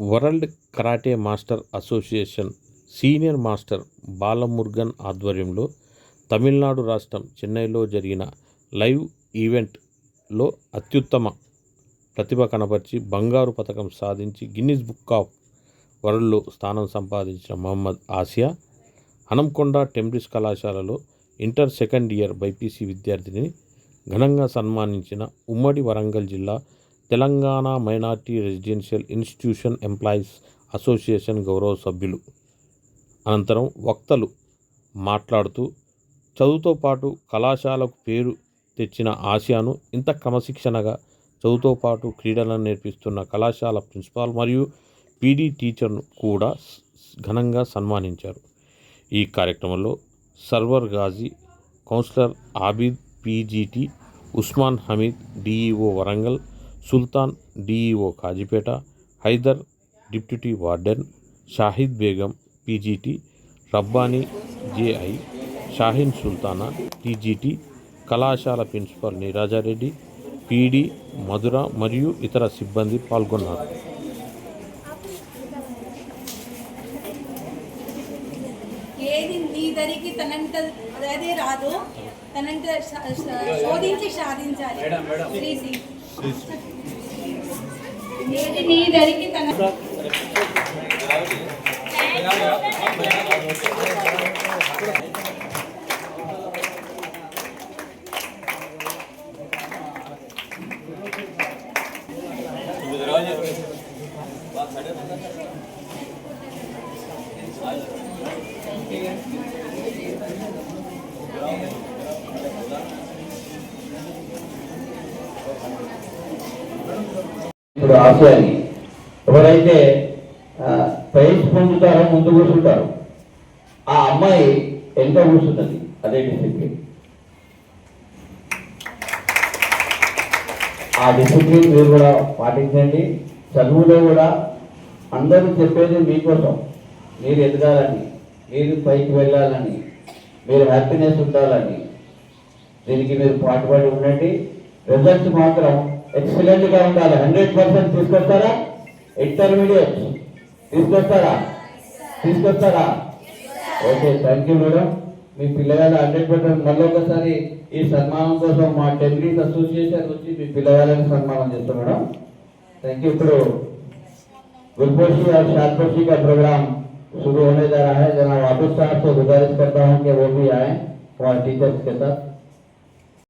World karate master association senior master Balamurugan ఆధ్వర్యంలో తమిళనాడు రాష్ట్రం చెన్నైలో జరిగిన లైవ్ ఈవెంట్లో అత్యుత్తమ ప్రతిభ కనపరిచి బంగారు పతకం సాధించి గిన్నిస్ బుక్ ఆఫ్ వరల్డ్లో స్థానం సంపాదించిన మహమ్మద్ ఆసియా హనంకొండ టెంబ్రిస్ కళాశాలలో ఇంటర్ సెకండ్ ఇయర్ బైపీసీ విద్యార్థిని ఘనంగా సన్మానించిన ఉమ్మడి వరంగల్ జిల్లా Telangana minority residential institution employees association గౌరవ సభ్యులు. అనంతరం వక్తలు మాట్లాడుతూ చదువుతో పాటు కళాశాలకు పేరు తెచ్చిన ఆసియాను ఇంత క్రమశిక్షణగా చదువుతో పాటు క్రీడలను నేర్పిస్తున్న కళాశాల ప్రిన్సిపాల్ మరియు పీడీ టీచర్ను కూడా ఘనంగా సన్మానించారు. ఈ కార్యక్రమంలో Sarwar Ghazi councillor Abid PGT Usman Hamid DEO Warangal Sultan DEO Kazipet Haider deputy warden Shahid Begum PGT Rabbani JI Shaheen Sultana TGT కళాశాల ప్రిన్సిపల్ నీరాజారెడ్డి పీడి మధుర మరియు ఇతర సిబ్బంది పాల్గొన్నారు. ఏది నీ దరికి తనంత అదే రాదు. తనంత శోధించి సాధించాలి. ఏది నీ దరికి తన ఇప్పుడు ఆశయాన్ని. ఎవరైతే ప్రైజ్ పొందుతారో ముందు కూర్చుంటారు. ఆ అమ్మాయి ఎంత కూర్చుంటుంది అదే డిసిప్లిన్ ఆ డిసిప్లిన్ మీరు కూడా పాటించండి. చదువులో కూడా అందరూ చెప్పేది మీకోసం. మీరు ఎదగాలని మీరు పైకి వెళ్ళాలని మీరు హ్యాపీనెస్ ఉండాలని దీనికి మీరు పాటుపడి ఉండండి. రిజల్ట్స్ మాత్రం ఎక్సలెంట్ గా ఉండాలి హండ్రెడ్ పర్సెంట్ తీసుకొస్తారా ఇంటర్మీడియట్ తీసుకొస్తారా తీసుకొస్తారా ఓకే థ్యాంక్ యూ మేడం మీ పిల్లగాళ్ళు హండ్రెడ్ పర్సెంట్ మళ్ళీ ఒకసారి ఈ సన్మానం కోసం మా టెన్రీస్ అసోసియేషన్ వచ్చి మీ పిల్లగాళ్ళని సన్మానం చేస్తాం మేడం థ్యాంక్ యూ ఇప్పుడు गुलपोशी और शादपोशी का प्रोग्राम शुरू होने जा रहा है जनाब वापिस साहब से गुजारिश करता हूँ कि वो भी आए और टीचर्स के साथ